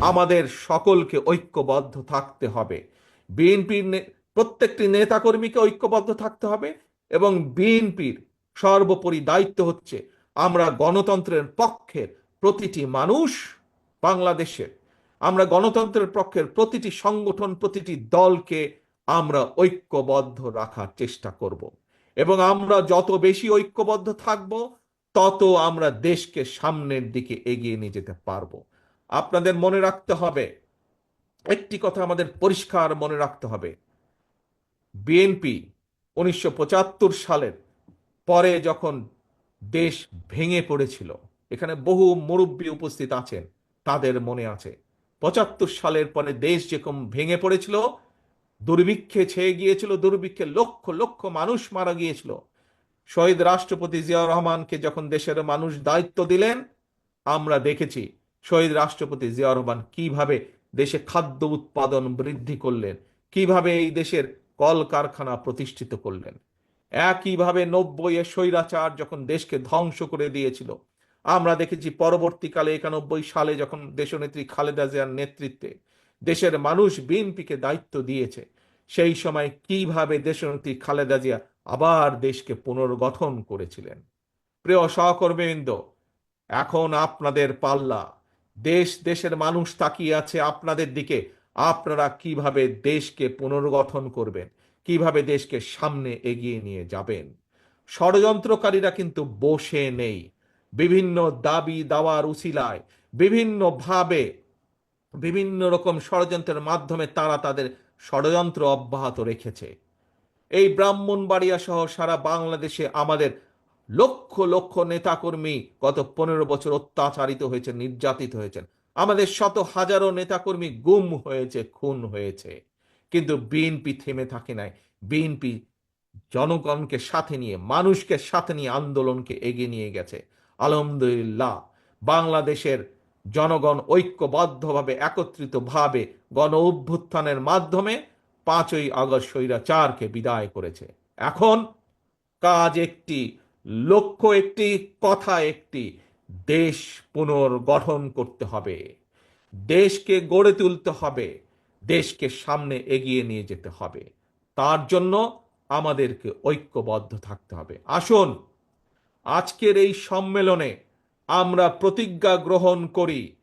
আমাদের সকলকে ঐক্যবদ্ধ থাকতে হবে। বিএনপির প্রত্যেকটি নেতাকর্মীকে ঐক্যবদ্ধ থাকতে হবে এবং বিএনপির সর্বোপরি দায়িত্ব হচ্ছে আমরা গণতন্ত্রের পক্ষের প্রতিটি মানুষ বাংলাদেশের। আমরা গণতন্ত্রের পক্ষের প্রতিটি সংগঠন, প্রতিটি দলকে আমরা ঐক্যবদ্ধ রাখার চেষ্টা করব এবং আমরা যত বেশি ঐক্যবদ্ধ থাকব, তত আমরা দেশকে সামনের দিকে এগিয়ে নিয়ে যেতে পারব। আপনাদের মনে রাখতে হবে। একটি কথা আমাদের পরিষ্কার মনে রাখতে হবে। বিএনপি উনিশশো পঁচাত্তর সালের পরে যখন দেশ ভেঙে পড়েছিল, এখানে বহু মুরব্বী উপস্থিত আছেন, তাদের মনে আছে। পঁচাত্তর সালের পরে দেশ যেরকম ভেঙে পড়েছিল, দুর্ভিক্ষে ছেয়ে গিয়েছিল, দুর্ভিক্ষে লক্ষ লক্ষ মানুষ মারা গিয়েছিল। শহীদ রাষ্ট্রপতি জিয়া রহমানকে যখন দেশের মানুষ দায়িত্ব দিলেন, আমরা দেখেছি শহীদ রাষ্ট্রপতি জিয়াউর রহমান কীভাবে দেশে খাদ্য উৎপাদন বৃদ্ধি করলেন? কীভাবে এই দেশের কলকারখানা প্রতিষ্ঠিত করলেন? একইভাবে নব্বই এর স্বৈরাচার যখন দেশকে ধ্বংস করে দিয়েছিল, আমরা দেখেছি পরবর্তীকালে একানব্বই সালে যখন দেশনেত্রী খালেদা জিয়ার নেতৃত্বে দেশের মানুষ বিএনপিকে দায়িত্ব দিয়েছে, সেই সময় কীভাবে দেশনেত্রী খালেদা জিয়া আবার দেশকে পুনর্গঠন করেছিলেন? প্রিয় সহকর্মীবৃন্দ, এখন আপনাদের পাল্লা। দেশ, দেশের মানুষ তাকিয়ে আছে আপনাদের দিকে। আপনারা কীভাবে দেশকে পুনর্গঠন করবেন? কীভাবে দেশকে সামনে এগিয়ে নিয়ে যাবেন? ষড়যন্ত্রকারীরা কিন্তু বসে নেই। বিভিন্ন দাবি দাওয়ার উসিলায় বিভিন্নভাবে বিভিন্ন রকম ষড়যন্ত্রের মাধ্যমে তারা তাদের ষড়যন্ত্র অব্যাহত রেখেছে। এই ব্রাহ্মণবাড়িয়া সহ সারা বাংলাদেশে আমাদের লক্ষ লক্ষ নেতাকর্মী গত পনেরো বছর অত্যাচারিত হয়েছে নির্যাতিত হয়েছেন। আমাদের শত হাজারো নেতাকর্মী গুম হয়েছে, খুন হয়েছে। কিন্তু বিএনপি থেমে থাকে নাই। বিএনপি জনগণকে সাথে নিয়ে, মানুষকে সাথে নিয়ে আন্দোলনকে এগিয়ে নিয়ে গেছে। আলহামদুলিল্লাহ, বাংলাদেশের জনগণ ঐক্যবদ্ধভাবে, একত্রিতভাবে গণ অভ্যুত্থানের মাধ্যমে পাঁচই আগস্ট স্বৈরাচারকে বিদায় করেছে। এখন কাজ একটি লক্ষ্য একটি, কথা একটি। দেশ পুনর্গঠন করতে হবে। দেশকে গড়ে তুলতে হবে। দেশকে সামনে এগিয়ে নিয়ে যেতে হবে। তার জন্য আমাদেরকে ঐক্যবদ্ধ থাকতে হবে। আসুন, আজকের এই সম্মেলনে আমরা প্রতিজ্ঞা গ্রহণ করি,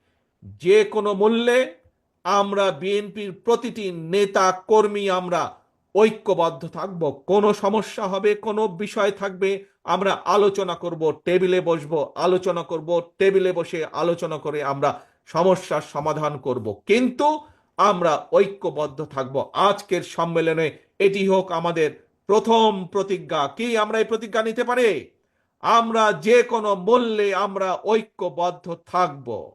যে কোনো মূল্যে আমরা বিএনপির প্রতিটি নেতা কর্মী আমরা ঐক্যবদ্ধ থাকব, কোনো সমস্যা হবে, কোনো বিষয় থাকবে, আমরা আলোচনা করব, টেবিলে বসব, আলোচনা করব, টেবিলে বসে আলোচনা করে আমরা সমস্যার সমাধান করব। কিন্তু আমরা ঐক্যবদ্ধ থাকব। আজকের সম্মেলনে এটি হোক আমাদের প্রথম প্রতিজ্ঞা। কি আমরা এই প্রতিজ্ঞা নিতে পারি? আমরা যে কোনো মূল্যে আমরা ঐক্যবদ্ধ থাকব।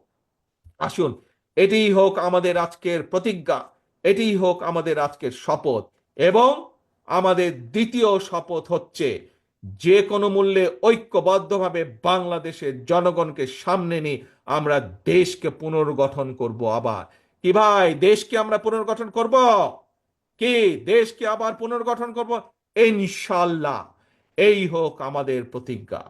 আসুন, এটিই হোক আমাদের আজকের প্রতিজ্ঞা, এটিই হোক আমাদের আজকের শপথ। এবং আমাদের দ্বিতীয় শপথ হচ্ছে, যে কোনো মূল্যে ঐক্যবদ্ধভাবে বাংলাদেশের জনগণকে সামনে নিয়ে আমরা দেশকে পুনর্গঠন করব আবার। কি ভাই, দেশকে আমরা পুনর্গঠন করব? কি, দেশকে আবার পুনর্গঠন করব? ইনশাল্লাহ। এই হোক আমাদের প্রতিজ্ঞা।